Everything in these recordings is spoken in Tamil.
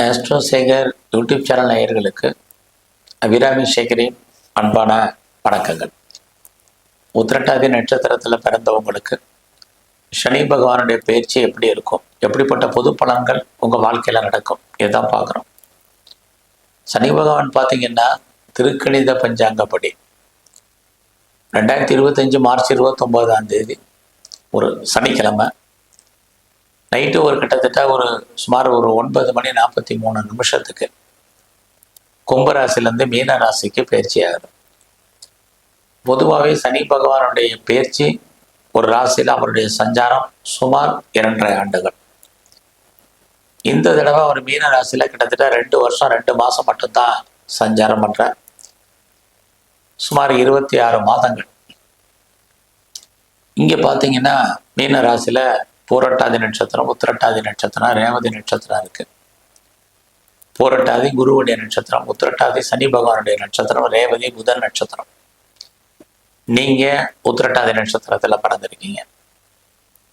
ஆஸ்ட்ரோ சேகர் யூடியூப் சேனல் நேயர்களுக்கு அபிராமி சேகரின் அன்பான வணக்கங்கள். உத்திரட்டாதி நட்சத்திரத்தில் பிறந்தவங்களுக்கு சனி பகவானுடைய பயிற்சி எப்படி இருக்கும்? எப்படிப்பட்ட பொது பலன்கள் உங்கள் வாழ்க்கையில் நடக்கும்? இதுதான் பார்க்குறோம். சனி பகவான் பார்த்தீங்கன்னா திருக்கணித பஞ்சாங்கப்படி. ரெண்டாயிரத்தி இருபத்தஞ்சி மார்ச் இருபத்தொம்போதாம் தேதி ஒரு சனிக்கிழமை. நைட்டு ஒரு கிட்டத்தட்ட ஒரு சுமார் ஒரு ஒன்பது மணி நாற்பத்தி மூணு நிமிஷத்துக்கு கும்பராசிலேருந்து மீன ராசிக்கு பயிற்சி ஆகுது. பொதுவாகவே சனி பகவானுடைய பயிற்சி ஒரு ராசியில் அவருடைய சஞ்சாரம் சுமார் இரண்டரை ஆண்டுகள். இந்த தடவை அவர் மீன ராசியில் கிட்டத்தட்ட ரெண்டு வருஷம் ரெண்டு மாதம் மட்டும்தான் சஞ்சாரம் பண்ணுறார் சுமார் இருபத்தி ஆறு மாதங்கள். இங்கே பார்த்தீங்கன்னா மீன ராசியில் பூரட்டாதி நட்சத்திரம் உத்திரட்டாதி நட்சத்திரம் ரேவதி நட்சத்திரம் இருக்கு. பூரட்டாதி குருவுடைய நட்சத்திரம் உத்திரட்டாதி சனி பகவானுடைய நட்சத்திரம் ரேவதி புதன் நட்சத்திரம். நீங்க உத்திரட்டாதி நட்சத்திரத்துல பிறந்திருக்கீங்க.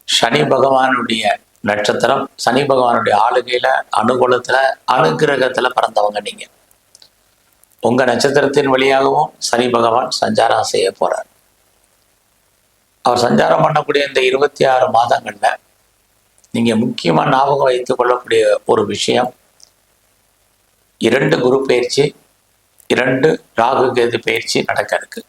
சனி பகவானுடைய நட்சத்திரம் சனி பகவானுடைய ஆளுகையில அனுகூலத்துல அனுகிரகத்துல பிறந்தவங்க நீங்க. உங்க நட்சத்திரத்தின் வழியாகவும் சனி பகவான் சஞ்சாரம் செய்ய போறார். அவர் சஞ்சாரம் பண்ணக்கூடிய இந்த இருபத்தி ஆறு மாதங்கள்ல நீங்க முக்கியமா ஞாபகம் வைத்துக் கொள்ளக்கூடிய ஒரு விஷயம். இரண்டு குரு பயிற்சி இரண்டு ராகு கேது பயிற்சி நடக்க இருக்கு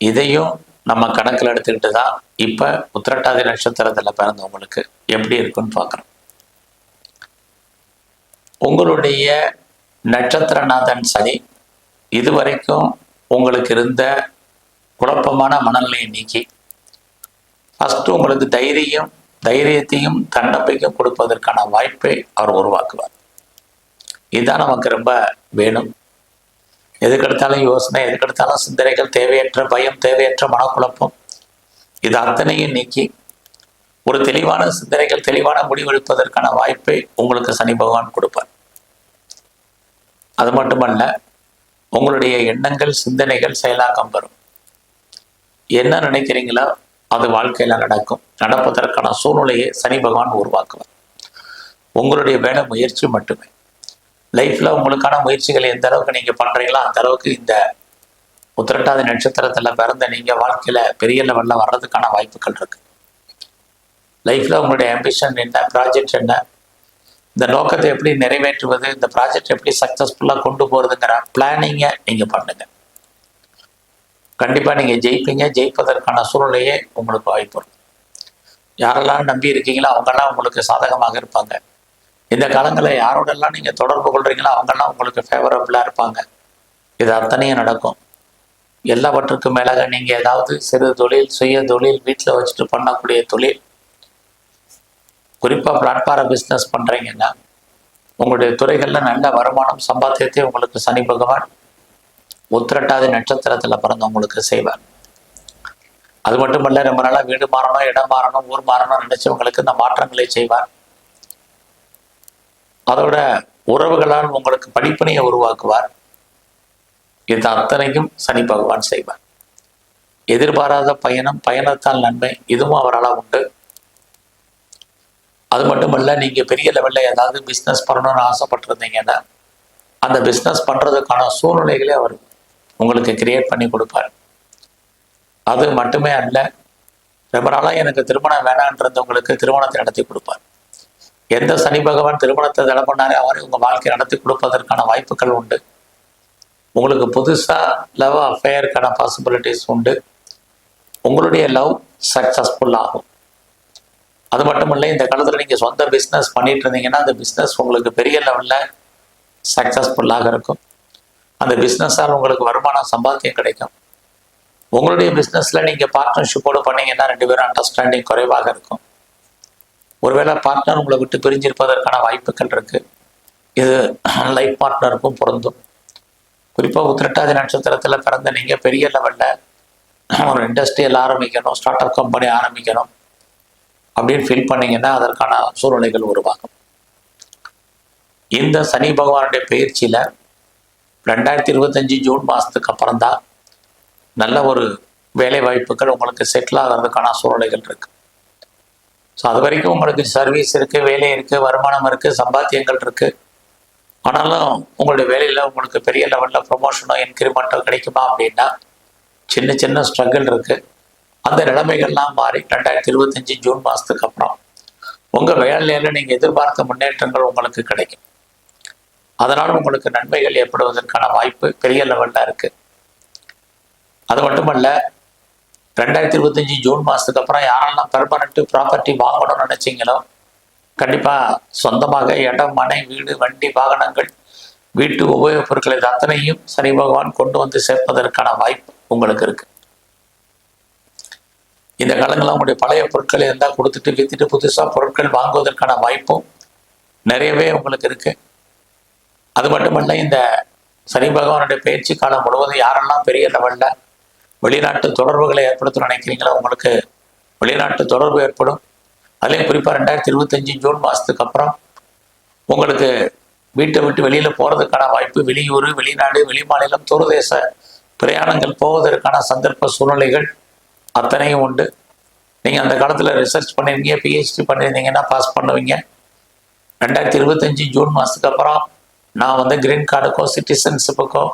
இதையும் நம்ம கணக்கில் எடுத்துக்கிட்டு தான் இப்ப உத்திரட்டாதி நட்சத்திரத்துல பிறந்தவங்களுக்கு எப்படி இருக்குன்னு பார்க்குறோம். உங்களுடைய நட்சத்திரநாதன் சனி இதுவரைக்கும் உங்களுக்கு இருந்த குழப்பமான மனநிலையை நீக்கி ஃபஸ்ட்டு உங்களுக்கு தைரியம் தைரியத்தையும் தன்னம்பிக்கையும் கொடுப்பதற்கான வாய்ப்பை அவர் உருவாக்குவார். இதுதான் நமக்கு ரொம்ப வேணும். எதுக்கெடுத்தாலும் யோசனை எதுக்கெடுத்தாலும் சிந்தனைகள் தேவையற்ற பயம் தேவையற்ற மனக்குழப்பம் இது அத்தனையும் நீக்கி ஒரு தெளிவான சிந்தனைகள் தெளிவான முடிவெடுப்பதற்கான வாய்ப்பை உங்களுக்கு சனி பகவான் கொடுப்பார். அது மட்டுமல்ல உங்களுடைய எண்ணங்கள் சிந்தனைகள் செயலாக்கம் பெறும். என்ன நினைக்கிறீங்களோ அது வாழ்க்கையில நடக்கும். நடப்பதற்கான சூழ்நிலையை சனி பகவான் உருவாக்குவார். உங்களுடைய வேலை முயற்சி மட்டுமே. லைஃப்ல உங்களுக்கான முயற்சிகளை எந்த அளவுக்கு நீங்க பண்றீங்களோ அந்த அளவுக்கு இந்த உத்திரட்டாதி நட்சத்திரத்துல பிறந்த நீங்க வாழ்க்கையில பெரிய லெவல்ல வர்றதுக்கான வாய்ப்புகள் இருக்கு. லைஃப்ல உங்களுடைய ஆம்பிஷன் என்ன ப்ராஜெக்ட் என்ன இந்த நோக்கத்தை எப்படி நிறைவேற்றுவது இந்த ப்ராஜெக்ட் எப்படி சக்சஸ்ஃபுல்லா கொண்டு போறதுங்கிற பிளானிங்கை நீங்க பண்ணுங்க. கண்டிப்பாக நீங்கள் ஜெயிப்பீங்க. ஜெயிப்பதற்கான சூழ்நிலையே உங்களுக்கு வாய்ப்பு இருக்கும் யாரெல்லாம் நம்பி இருக்கீங்களோ அவங்கெல்லாம் உங்களுக்கு சாதகமாக இருப்பாங்க. இந்த காலங்களில் யாரோடெல்லாம் நீங்கள் தொடர்பு கொள்றீங்களோ அவங்கெல்லாம் உங்களுக்கு ஃபேவரபுளாக இருப்பாங்க. இது அத்தனையும் நடக்கும். எல்லாவற்றுக்கும் மேலாக நீங்கள் ஏதாவது சிறு தொழில் சுய தொழில் வீட்டில் வச்சுட்டு பண்ணக்கூடிய தொழில் குறிப்பாக பிளாட்ஃபார பிஸ்னஸ் பண்ணுறீங்கன்னா உங்களுடைய துறைகளில் நல்ல வருமானம் சம்பாத்தியத்தை உங்களுக்கு சனி பகவான் உத்திரட்டாதி நட்சத்திரத்தில் பிறந்தவங்களுக்கு செய்வார். அது மட்டுமல்ல ரொம்ப நாளாக வீடு மாறணும் இடம் மாறணும் ஊர் மாறணும் நினைச்சவங்களுக்கு இந்த மாற்றங்களை செய்வார். அதோட உறவுகளால் உங்களுக்கு படிப்பினையை உருவாக்குவார். இது அத்தனையும் சனி பகவான் செய்வார். எதிர்பாராத பயணம் பயணத்தால் நன்மை இதுவும் அவரால் உண்டு. அது மட்டுமல்ல நீங்க பெரிய லெவல்ல ஏதாவது பிஸ்னஸ் பண்ணணும்னு ஆசைப்பட்டிருந்தீங்கன்னா அந்த பிஸ்னஸ் பண்றதுக்கான சூழ்நிலைகளே அவர் உங்களுக்கு கிரியேட் பண்ணி கொடுப்பார். அது மட்டுமே அல்ல ரொம்ப நாளாக எனக்கு திருமணம் வேணான்றவங்களுக்கு திருமணத்தை நடத்தி கொடுப்பார். எந்த சனி பகவான் திருமணத்தை தடை பண்ணாரே அவரை உங்கள் வாழ்க்கை நடத்தி கொடுப்பதற்கான வாய்ப்புகள் உண்டு. உங்களுக்கு புதுசாக லவ் அஃபேருக்கான பாசிபிலிட்டிஸ் உண்டு. உங்களுடைய லவ் சக்ஸஸ்ஃபுல் ஆகும். அது மட்டும் இல்லை இந்த காலத்தில் நீங்கள் சொந்த பிஸ்னஸ் பண்ணிட்டு இருந்தீங்கன்னா அந்த பிஸ்னஸ் உங்களுக்கு பெரிய லெவலில் சக்ஸஸ்ஃபுல்லாக இருக்கும். அந்த பிஸ்னஸால் உங்களுக்கு வருமானம் சம்பாத்தியம் கிடைக்கும். உங்களுடைய பிஸ்னஸில் நீங்கள் பார்ட்னர்ஷிப்போடு பண்ணீங்கன்னா ரெண்டு பேரும் அண்டர்ஸ்டாண்டிங் குறைவாக இருக்கும். ஒருவேளை பார்ட்னர் உங்களை விட்டு பிரிஞ்சிருப்பதற்கான வாய்ப்புகள் இருக்குது இது லைஃப் பார்ட்னருக்கும் பொருந்தும். குறிப்பாக உத்திரட்டாதி நட்சத்திரத்தில் பிறந்த நீங்கள் பெரிய லெவலில் ஒரு இண்டஸ்ட்ரியல் ஆரம்பிக்கணும் ஸ்டார்ட் அப் கம்பெனி ஆரம்பிக்கணும் அப்படின்னு ஃபீல் பண்ணீங்கன்னா அதற்கான சூழ்நிலைகள் உருவாகும். இந்த சனி பகவானுடைய பயிற்சியில் ரெண்டாயிரத்தி இருபத்தஞ்சி ஜூன் மாதத்துக்கு அப்புறம் தான் நல்ல ஒரு வேலை வாய்ப்புகள் உங்களுக்கு செட்டில் ஆகிறதுக்கான சூழ்நிலைகள் இருக்கு. ஸோ அது வரைக்கும் உங்களுக்கு சர்வீஸ் இருக்குது வேலை இருக்குது வருமானம் இருக்குது சம்பாத்தியங்கள் இருக்குது ஆனாலும் உங்களுடைய வேலையில் உங்களுக்கு பெரிய லெவலில் ப்ரொமோஷனோ இன்க்ரிமெண்ட்டோ கிடைக்குமா அப்படின்னா சின்ன சின்ன ஸ்ட்ரகிள் இருக்குது அந்த நிலைமைகள்லாம் மாறி ரெண்டாயிரத்தி இருபத்தஞ்சி ஜூன் மாதத்துக்கு அப்புறம் உங்கள் வேலையில் நீங்கள் எதிர்பார்த்த முன்னேற்றங்கள் உங்களுக்கு கிடைக்கும். அதனால் உங்களுக்கு நன்மைகள் ஏற்படுவதற்கான வாய்ப்பு பெரிய லெவலில் இருக்குது அது மட்டுமல்ல ரெண்டாயிரத்தி இருபத்தஞ்சி ஜூன் மாதத்துக்கு அப்புறம் யாரெல்லாம் பெர்மனண்ட்டு ப்ராப்பர்ட்டி வாங்கணும்னு நினச்சிங்களோ கண்டிப்பாக சொந்தமாக இடம் மனை வீடு வண்டி வாகனங்கள் வீட்டு உபயோகப் பொருட்களை அத்தனையும் சனி பகவான் கொண்டு வந்து சேர்ப்பதற்கான வாய்ப்பு உங்களுக்கு இருக்கு. இந்த காலங்களில் உங்களுடைய பழைய பொருட்களை இருந்தால் கொடுத்துட்டு வித்துட்டு புதுசாக பொருட்கள் வாங்குவதற்கான வாய்ப்பும் நிறையவே உங்களுக்கு இருக்கு. அது மட்டுமல்ல இந்த சனி பகவானுடைய பயிற்சி காலம் முழுவதும் யாரெல்லாம் பெரிய லெவலில் வெளிநாட்டு தொடர்புகளை ஏற்படுத்த நினைக்கிறீங்களோ உங்களுக்கு வெளிநாட்டு தொடர்பு ஏற்படும். அதுலேயும் குறிப்பாக ரெண்டாயிரத்தி இருபத்தஞ்சு ஜூன் மாதத்துக்கு அப்புறம் உங்களுக்கு வீட்டை விட்டு வெளியில் போகிறதுக்கான வாய்ப்பு வெளியூர் வெளிநாடு வெளிமாநிலம் தூரதேச பிரயாணங்கள் போவதற்கான சந்தர்ப்ப சூழ்நிலைகள் அத்தனையும் உண்டு. நீங்கள் அந்த காலத்தில் ரிசர்ச் பண்ணியிருந்தீங்க பிஹெச்டி பண்ணியிருந்தீங்கன்னா பாஸ் பண்ணுவீங்க. ரெண்டாயிரத்தி இருபத்தஞ்சி ஜூன் மாதத்துக்கு அப்புறம் நான் வந்து கிரீன் கார்டுக்கோ சிட்டிசன்ஷிப்புக்கோ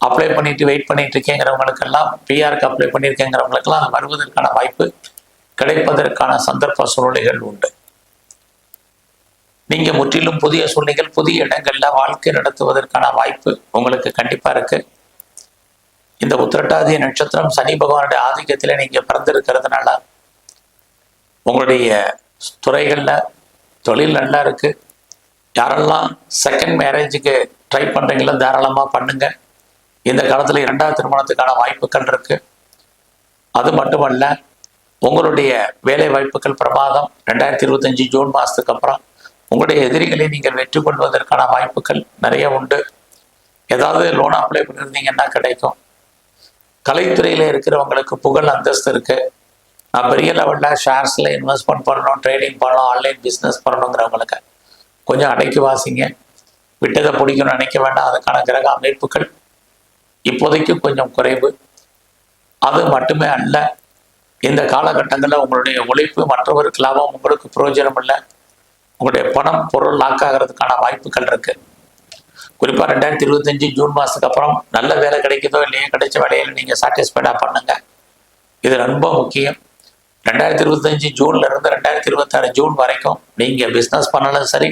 அப்ளை பண்ணிட்டு வெயிட் பண்ணிட்டு இருக்கேங்கிறவங்களுக்கெல்லாம் பிஆருக்கு அப்ளை பண்ணியிருக்கேங்கிறவங்களுக்கெல்லாம் அது வருவதற்கான வாய்ப்பு கிடைப்பதற்கான சந்தர்ப்ப சூழ்நிலைகள் உண்டு. நீங்க முற்றிலும் புதிய சூழ்நிலைகள் புதிய இடங்கள்ல வாழ்க்கை நடத்துவதற்கான வாய்ப்பு உங்களுக்கு கண்டிப்பா இருக்கு. இந்த உத்திரட்டாதி நட்சத்திரம் சனி பகவானுடைய ஆதிக்கத்தில் நீங்க பிறந்திருக்கிறதுனால உங்களுடைய துறைகள்ல தொழில் நல்லா இருக்கு. யாரெல்லாம் செகண்ட் மேரேஜுக்கு ட்ரை பண்ணுறீங்களோ தாராளமாக பண்ணுங்க. இந்த காலத்தில் இரண்டாவது திருமணத்துக்கான வாய்ப்புகள் இருக்கு. அது மட்டுமல்ல உங்களுடைய வேலை வாய்ப்புகள் பிரமாதம். ரெண்டாயிரத்தி இருபத்தஞ்சி ஜூன் மாதத்துக்கு அப்புறம் உங்களுடைய எதிரிகளை நீங்கள் வெற்றி கொள்வதற்கான வாய்ப்புகள் நிறைய உண்டு. ஏதாவது லோன் அப்ளை பண்ணியிருந்தீங்கன்னா கிடைக்கும். கலைத்துறையில் இருக்கிறவங்களுக்கு புகழ் அந்தஸ்து இருக்கு. நான் பெரிய லெவலில் ஷேர்ஸில் இன்வெஸ்ட்மெண்ட் பண்ணணும் ட்ரேடிங் பண்ணணும் ஆன்லைன் பிஸ்னஸ் பண்ணணுங்கிறவங்களுக்கு கொஞ்சம் அடைக்கி வாசிங்க. விட்டதை பிடிக்கணும்னு நினைக்க வேண்டாம். அதுக்கான கிரக அமைப்புகள் இப்போதைக்கு கொஞ்சம் குறைவு. அது மட்டுமே அல்ல இந்த காலகட்டங்களில் உங்களுடைய உழைப்பு மற்றவருக்கு லாபம் உங்களுக்கு பிரயோஜனம் இல்லை. உங்களுடைய பணம் பொருள் லாக் ஆகிறதுக்கான வாய்ப்புகள் இருக்கு. குறிப்பாக ரெண்டாயிரத்தி இருபத்தஞ்சு ஜூன் மாதத்துக்கு அப்புறம் நல்ல வேலை கிடைக்குதோ இல்லையோ கிடைச்ச வேலையில் நீங்கள் சாட்டிஸ்ஃபைடாக பண்ணுங்க. இது ரொம்ப முக்கியம். ரெண்டாயிரத்தி இருபத்தஞ்சு ஜூன்ல இருந்து ரெண்டாயிரத்தி இருபத்தாறு ஜூன் வரைக்கும் நீங்கள் பிஸ்னஸ் பண்ணாலும் சரி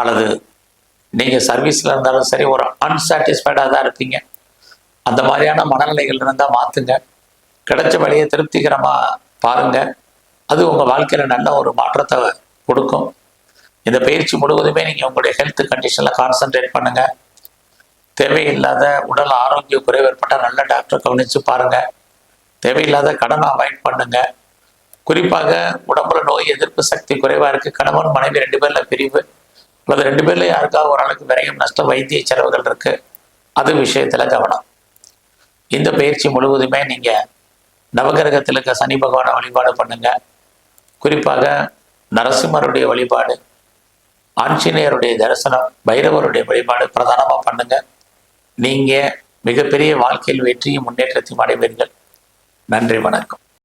அல்லது நீங்கள் சர்வீஸில் இருந்தாலும் சரி ஒரு அன்சாட்டிஸ்ஃபைடாக தான் இருப்பீங்க. அந்த மாதிரியான மனநிலைகள் இருந்தால் மாற்றுங்க கிடைச்ச வழியை திருப்திகரமாக பாருங்கள் அது உங்கள் வாழ்க்கையில் நல்ல ஒரு மாற்றத்தை கொடுக்கும். இந்த பயிற்சி முழுவதுமே நீங்கள் உங்களுடைய ஹெல்த் கண்டிஷனில் கான்சென்ட்ரேட் பண்ணுங்கள் தேவையில்லாத உடல் ஆரோக்கிய குறைவு ஏற்பட்டால் நல்ல டாக்டரை கவனித்து பாருங்கள் தேவையில்லாத கடனை அவாய்ட் பண்ணுங்கள் குறிப்பாக உடம்புல நோய் எதிர்ப்பு சக்தி குறைவாக இருக்குது கணவன் மனைவி ரெண்டு பேரில் பிரிவு. அல்லது ரெண்டு பேரில் யாருக்காவது ஓரளவுக்கு விரையும் நஷ்டம் வைத்திய செலவுகள் இருக்கு அது விஷயத்தில் கவனம். இந்த பயிற்சி முழுவதுமே நீங்கள் நவகிரகத்தில் இருக்க சனி பகவானை வழிபாடு பண்ணுங்க. குறிப்பாக நரசிம்மருடைய வழிபாடு ஆஞ்சநேயருடைய தரிசனம் பைரவருடைய வழிபாடு பிரதானமாக பண்ணுங்கள் நீங்கள் மிகப்பெரிய வாழ்க்கையில் வெற்றியும் முன்னேற்றத்தையும் அடைவீர்கள். நன்றி வணக்கம்.